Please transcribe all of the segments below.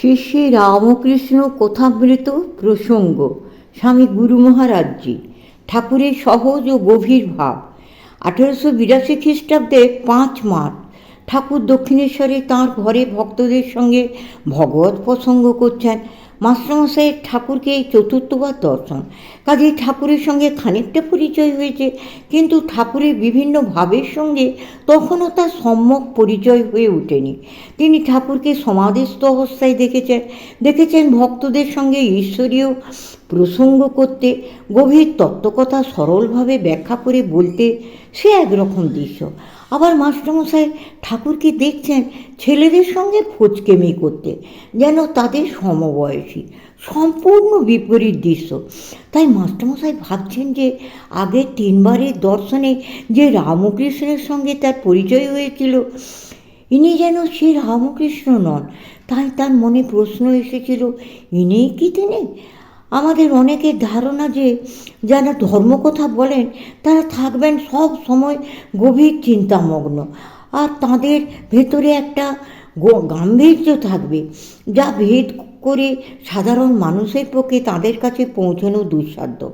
শ্রী শ্রী রামকৃষ্ণ কথামৃত প্রসঙ্গ, স্বামী গুরু মহারাজজি, ঠাকুরের সহজ ও গভীর ভাব। আঠারোশো বিরাশি খ্রিস্টাব্দে পাঁচ মার্চ ঠাকুর দক্ষিণেশ্বরে তাঁর ঘরে ভক্তদের সঙ্গে ভগবত প্রসঙ্গ করছেন। মাস্টারমশাইয়ের ঠাকুরকে এই চতুর্থবার দর্শন। কাজেই ঠাকুরের সঙ্গে খানিকটা পরিচয় হয়েছে, কিন্তু ঠাকুরের বিভিন্ন ভাবের সঙ্গে তখনও তার সম্যক পরিচয় হয়ে ওঠেনি। তিনি ঠাকুরকে সমাধিস্থ অবস্থায় দেখেছেন। দেখেছেন ভক্তদের সঙ্গে ঈশ্বরীয় প্রসঙ্গ করতে, গভীর তত্ত্বকথা সরলভাবে ব্যাখ্যা করে বলতে সে একরকম দৃশ্য। আবার মাস্টারমশাই ঠাকুরকে দেখছেন? ছেলেদের সঙ্গে ফচকেমি করতে। যেন তাদের সমবয়সী, সম্পূর্ণ বিপরীত দৃশ্য। তাই মাস্টারমশাই ভাবছেন যে আগের তিনবারের দর্শনে যে রামকৃষ্ণের সঙ্গে তার পরিচয় হয়েছিল, ইনি যেন সে রামকৃষ্ণ নন। তাই তার মনে প্রশ্ন এসেছিল ইনিই কি তিনি? আমাদের অনেকের ধারণা যে যারা ধর্মকথা বলেন, তারা থাকবেন সব সময় গভীর চিন্তামগ্ন। আর তাদের ভেতরে একটা গাম্ভীর্য থাকবে, যা ভেদ করে সাধারণ মানুষের পক্ষে তাদের কাছে পৌঁছানো দুঃসাধ্য।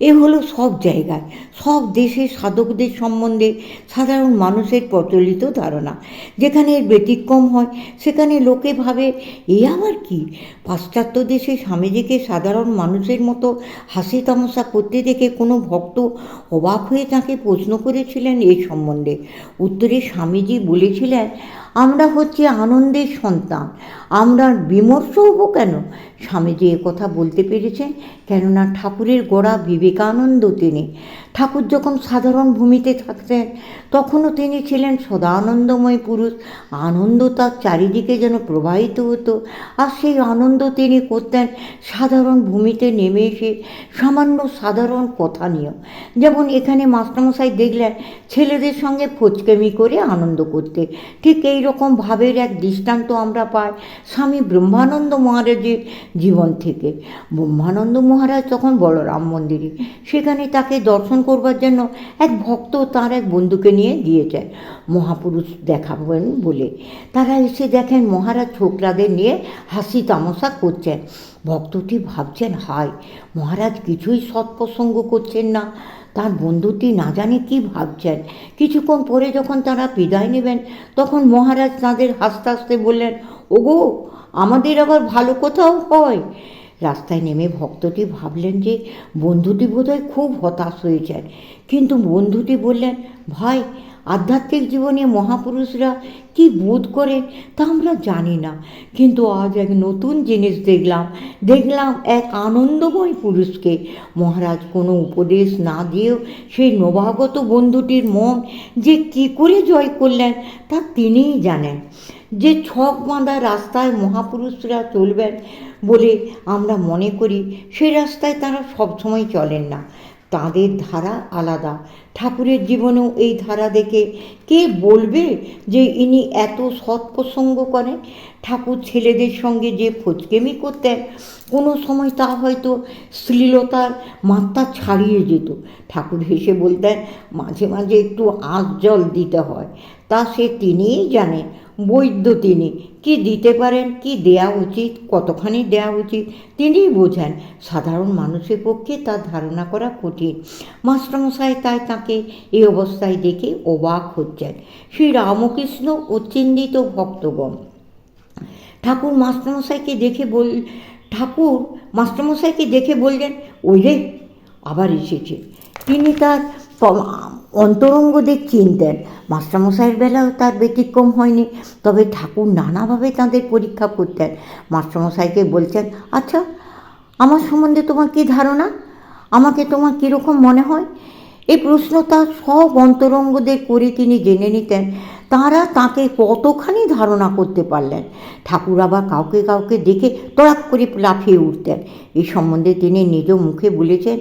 এ হলো সব জায়গায়। সব দেশের সাধকদের সম্বন্ধে সাধারণ মানুষের প্রচলিত ধারণা। যেখানে ব্যতিক্রম হয়, সেখানে লোকে ভাবে, এ আবার কি? পাশ্চাত্য দেশে স্বামীজিকে সাধারণ মানুষের মতো হাসি তামাশা করতে দেখে কোনো ভক্ত অবাক হয়ে তাকে প্রশ্ন করেছিলেন এই সম্বন্ধে। উত্তরে স্বামীজি বলেছিলেন আমরা হচ্ছে আনন্দের সন্তান। আমরা বিমর্ষ হব কেন? স্বামীজি কথা বলতে পেরেছেন, কেননা ঠাকুরের গোড়া বিবেকানন্দ তিনি। ঠাকুর যখন সাধারণ ভূমিতে থাকতেন, তখনও তিনি ছিলেন সদানন্দময় পুরুষ। আনন্দ তার চারিদিকে যেন প্রবাহিত হতো, আর সেই আনন্দ তিনি করতেন সাধারণ ভূমিতে নেমে এসে সামান্য সাধারণ কথা নিয়ে যেমন এখানে মাস্টারমশাই দেখলেন, ছেলেদের সঙ্গে ফচকেমি করে আনন্দ করতে। ঠিক এই রকম ভাবের এক দৃষ্টান্ত আমরা পাই। স্বামী ব্রহ্মানন্দ মহারাজের জীবন থেকে। ব্রহ্মানন্দ মহারাজ তখন বলরাম মন্দিরে। সেখানে তাকে দর্শন করবার জন্য এক ভক্ত তার এক বন্ধুকে নিয়ে গিয়েছেন মহাপুরুষ দেখাবেন বলে। তারা এসে দেখেন মহারাজ ছোকরাদের নিয়ে হাসি তামাশা করছেন। ভক্তটি ভাবছেন, হায়, মহারাজ কিছুই সৎপ্রসঙ্গ করছেন না। তার বন্ধুটি না জানে কি ভাবছেন। কিছুক্ষণ পরে যখন তারা বিদায় নেবেন, তখন মহারাজ তাঁদের হাসতে হাসতে বললেন, ওগো, আমাদের আবার ভালো কোথাও হয়। রাস্তায় নেমে ভক্তটি ভাবলেন যে বন্ধুটি বোধহয় খুব হতাশ হয়েছেন। কিন্তু বন্ধুটি বললেন, ভাই আধ্যাত্মিক জীবনে মহাপুরুষরা কি বোধ করে তা আমরা জানি না। কিন্তু আজ এক নতুন জিনিস দেখলাম। দেখলাম এক আনন্দময় পুরুষকে। মহারাজ কোনো উপদেশ না দিয়েও সেই নবাগত বন্ধুটির মন যে কী করে জয় করলেন তা তিনিই জানেন। যে ছক বাঁধা রাস্তায় মহাপুরুষরা চলবেন বলে আমরা মনে করি সেই রাস্তায় তারা সবসময় চলেন না। তাদের ধারা আলাদা। ঠাকুরের জীবনেও এই ধারা দেখে কে বলবে যে ইনি এত সৎপ্রসঙ্গ করেন? ঠাকুর ছেলেদের সঙ্গে যে ফচকেমি করতেন, কোনো সময় তা হয়তো শ্লীলতার মাত্রা ছাড়িয়ে যেত। ঠাকুর হেসে বলতেন, মাঝে মাঝে একটু আঁচ জল দিতে হয়। তা সে তিনিই জানেন। বৈদ্য তিনি। কি দিতে পারেন, কি দেয়া উচিত, কতখানি দেয়া উচিত, তিনিই বোঝেন। সাধারণ মানুষের পক্ষে তার ধারণা করা কঠিন। মাস্টারমশাই তাই তাকে এই অবস্থায় দেখে অবাক হচ্ছেন। শ্রী রামকৃষ্ণ ও চিহ্নিত ভক্তগণ। ঠাকুর মাস্টারমশাইকে দেখে বল, ঠাকুর মাস্টারমশাইকে দেখে বললেন, ওই রে, আবার এসেছে। তিনি তার অন্তরঙ্গদের চিনতেন মাস্টারমশাইয়ের বেলাও তার ব্যতিক্রম হয়নি, তবে ঠাকুর নানাভাবে তাদের পরীক্ষা করতেন। মাস্টারমশাইকে বলছেন আচ্ছা আমার সম্বন্ধে তোমার কী ধারণা? আমাকে তোমার কীরকম মনে হয়? এই প্রশ্ন তার সব অন্তরঙ্গদের করে তিনি জেনে নিতেন। তারা তাকে কতখানি ধারণা করতে পারলেন। ঠাকুর আবার কাউকে কাউকে দেখে তড়াক করে লাফিয়ে উঠতেন। এই সম্বন্ধে তিনি নিজ মুখে বলেছেন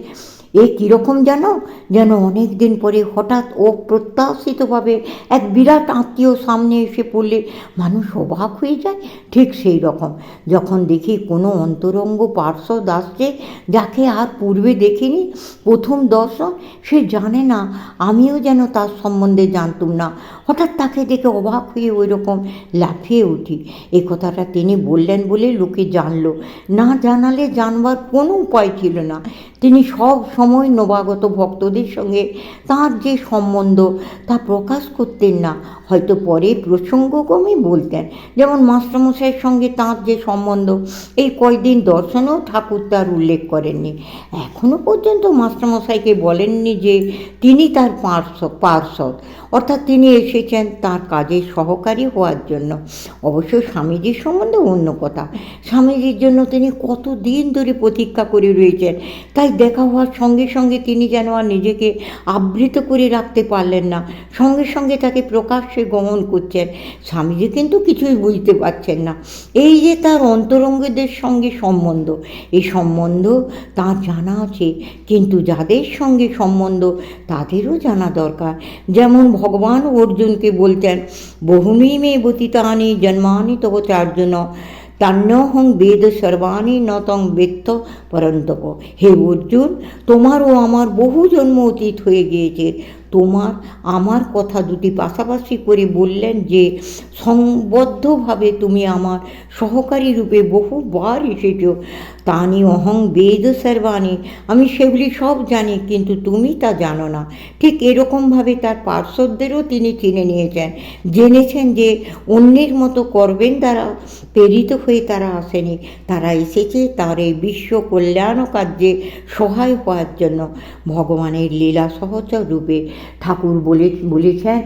এ কীরকম জানো যেন অনেক দিন পরে হঠাৎ ও প্রত্যাশিতভাবে এক বিরাট আত্মীয় সামনে এসে পড়লে মানুষ অবাক হয়ে যায়। ঠিক সেই রকম। যখন দেখি কোনো অন্তরঙ্গ পার্শ্বদ আসছে যাকে আর পূর্বে দেখিনি, প্রথম দর্শন, সে জানে না, আমিও যেন তার সম্বন্ধে জানতুম না। হঠাৎ তাকে দেখে অবাক হয়ে ওই রকম লাফিয়ে উঠি। এ কথাটা তিনি বললেন বলে লোকে জানলো। না জানালে জানবার কোনো উপায় ছিল না। তিনি সব সময় নবাগত ভক্তদের সঙ্গে তার যে সম্বন্ধ তা প্রকাশ করতেন না। হয়তো পরে প্রসঙ্গক্রমে বলতেন, যেমন মাস্টারমশাইয়ের সঙ্গে তাঁর যে সম্বন্ধ, এই কয়দিন দর্শনেও ঠাকুর তার উল্লেখ করেননি। এখনও পর্যন্ত মাস্টারমশাইকে বলেননি যে তিনি তার পার্শ্ব, পার্শ্বদ। অর্থাৎ তিনি এসেছেন তার কাজের সহকারী হওয়ার জন্য। অবশ্য স্বামীজির সম্বন্ধে অন্য কথা। স্বামীজির জন্য তিনি কত দিন ধরে প্রতীক্ষা করে রয়েছেন। তাই দেখা হওয়ার সঙ্গে সঙ্গে তিনি যেন আর নিজেকে আবৃত করে রাখতে পারলেন না। সঙ্গে সঙ্গে তাকে প্রকাশ্যে গমন করছেন। স্বামীজি কিন্তু কিছুই বুঝতে পারছেন না। এই যে তার অন্তরঙ্গদের সঙ্গে সম্বন্ধ এই সম্বন্ধ তার জানা আছে। কিন্তু যাদের সঙ্গে সম্বন্ধ তাদেরও জানা দরকার। যেমন ভগবান অর্জুনকে বলতেন বহুমি মে বতিতানি জন্মানি তব চার্জুন তান্নহং বেদ সর্বাণী নতং বেত্ত পরন্তপ হে অর্জুন তোমারও আমার বহু জন্ম অতীত হয়ে গিয়েছে তোমার আমার কথা দুটি পাশাপাশি করে বললেন যে, সংবদ্ধভাবে তুমি আমার সহকারী রূপে বহুবার এসেছ। তানি অহং বেদ সর্বাণী। আমি সেগুলি সব জানি, কিন্তু তুমি তা জানো না। ঠিক এরকমভাবে তার পার্শ্বদেরও তিনি চিনে নিয়েছেন। জেনেছেন যে, অন্যের মতো করবেন দ্বারা প্রেরিত হয়ে তারা আসেনি। তারা এসেছে তার এই বিশ্ব কল্যাণ কার্যে সহায় হওয়ার জন্য। ভগবানের লীলা সহচর রূপে ঠাকুর বলে বলেছেন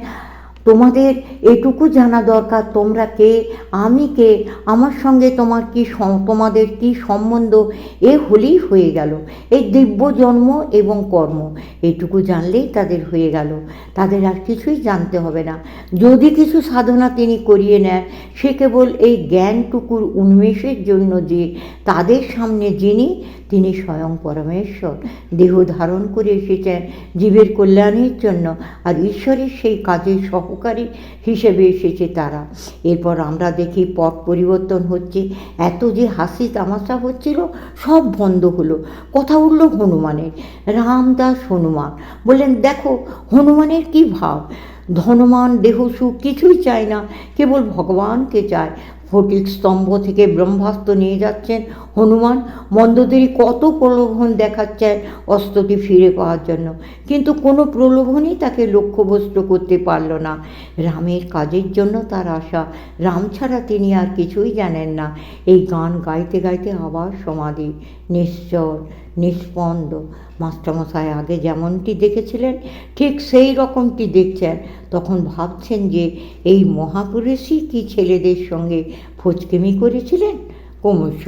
তোমাদের এটুকু জানা দরকার, তোমরা কে? আমি কে? আমার সঙ্গে তোমার কি তোমাদের কি সম্বন্ধ? এ হলেই হয়ে গেল। এই দিব্য জন্ম এবং কর্ম, এটুকু জানলেই তাদের হয়ে গেল। তাদের আর কিছুই জানতে হবে না। যদি কিছু সাধনা তিনি করিয়ে নেন, সে কেবল এই জ্ঞানটুকুর উন্মেষের জন্য যে তাদের সামনে যিনি, তিনি স্বয়ং পরমেশ্বর। দেহ ধারণ করে এসেছেন জীবের কল্যাণের জন্য, আর ঈশ্বরের সেই কাজের সহকারী হিসেবে এসেছে তারা। এরপর আমরা দেখি পথ পরিবর্তন হচ্ছে। এত যে হাসি তামাশা হচ্ছিল, সব বন্ধ হলো। কথা উঠল হনুমানের। রামদাস হনুমান বললেন, দেখো, হনুমানের কি ভাব? ধনমান দেহ সুখ কিছুই চায় না, কেবল ভগবানকে চায়। ফটিক স্তম্ভ থেকে ব্রহ্মাস্ত্র নিয়ে যাচ্ছেন। হনুমান মন্দদেরই কত প্রলোভন দেখাচ্ছেন অস্ত্রটি ফিরে পাওয়ার জন্য। কিন্তু কোনো প্রলোভনই তাকে লক্ষ্যভ্রষ্ট করতে পারল না। রামের কাজের জন্য তার আশা, রাম ছাড়া তিনি আর কিছুই জানেন না। এই গান গাইতে গাইতে আবার সমাধি। নিশ্চর, নিষ্পন্দ। মাস্টারমশাই আগে যেমনটি দেখেছিলেন, ঠিক সেই রকমটি দেখছেন। তখন ভাবছেন যে এই মহাপুরুষই কি ছেলেদের সঙ্গে ফচকেমি করেছিলেন? ক্রমশ